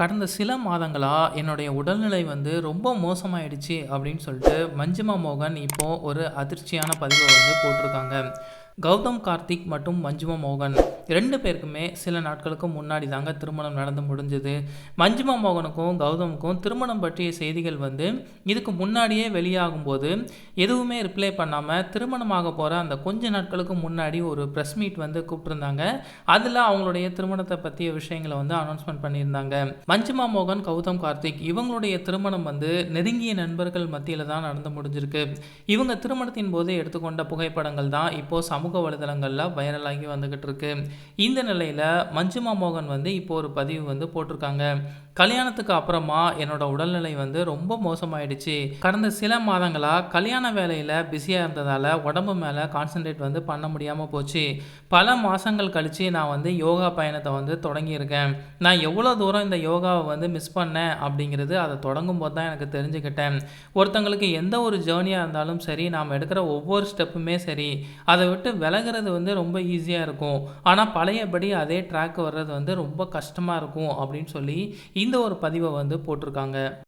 கடந்த சில மாதங்களாக என்னுடைய உடல்நிலை வந்து ரொம்ப மோசமாயிடுச்சு அப்படின்னு சொல்லிட்டு மஞ்சிமா மோகன் இப்போது ஒரு அதிர்ச்சியான பதிவை வந்து போட்டிருக்காங்க. கௌதம் கார்த்திக் மற்றும் மஞ்சுமா மோகன். ரெண்டு பேருக்குமே சில நாட்களுக்கு முன்னாடி தாங்க திருமணம் நடந்து முடிஞ்சது. மஞ்சுமா மோகனுக்கும் கௌதமுக்கும் திருமணம் பற்றிய செய்திகள் வந்து இதுக்கு முன்னாடியே வெளியாகும் போது எதுவுமே ரிப்ளை பண்ணாமல் திருமணமாக போகிற அந்த கொஞ்ச நாட்களுக்கு முன்னாடி ஒரு ப்ரெஸ் மீட் வந்து கூப்பிட்டுருந்தாங்க. அதில் அவங்களுடைய திருமணத்தை பற்றிய விஷயங்களை வந்து அனௌன்ஸ்மெண்ட் பண்ணியிருந்தாங்க. மஞ்சுமா மோகன் கௌதம் கார்த்திக் இவங்களுடைய திருமணம் வந்து நெருங்கிய நண்பர்கள் மத்தியில் தான் நடந்து முடிஞ்சிருக்கு. இவங்க திருமணத்தின் போது எடுத்துக்கொண்ட புகைப்படங்கள் தான் இப்போ சமூக வலைதளங்களில் வைரலாகி வந்துகிட்டு இருக்கு. இந்த நிலையில் மஞ்சுமா மோகன் வந்து இப்போ ஒரு பதிவு வந்து போட்டிருக்காங்க. கல்யாணத்துக்கு அப்புறமா என்னோட உடல்நிலை வந்து ரொம்ப மோசமாயிடுச்சு. கடந்த சில மாதங்களாக கல்யாண வேலையில் பிஸியாக இருந்ததால் உடம்பு மேலே கான்சென்ட்ரேட் வந்து பண்ண முடியாமல் போச்சு. பல மாதங்கள் கழித்து நான் வந்து யோகா பயணத்தை வந்து தொடங்கியிருக்கேன். நான் எவ்வளோ தூரம் இந்த யோகாவை வந்து மிஸ் பண்ணேன் அப்படிங்கிறது அதை தொடங்கும் போது தான் எனக்கு தெரிஞ்சுக்கிட்டேன். ஒருத்தங்களுக்கு எந்த ஒரு ஜேர்னியாக இருந்தாலும் சரி நாம் எடுக்கிற ஒவ்வொரு ஸ்டெப்புமே சரி அதை விட்டு விலகிறது வந்து ரொம்ப ஈஸியாக இருக்கும். ஆனால் ஆனால் பழையபடி அதே ட்ராக் வர்றது வந்து ரொம்ப கஷ்டமாக இருக்கும் அப்படின்னு சொல்லி இந்த ஒரு பதிவை வந்து போட்டிருக்காங்க.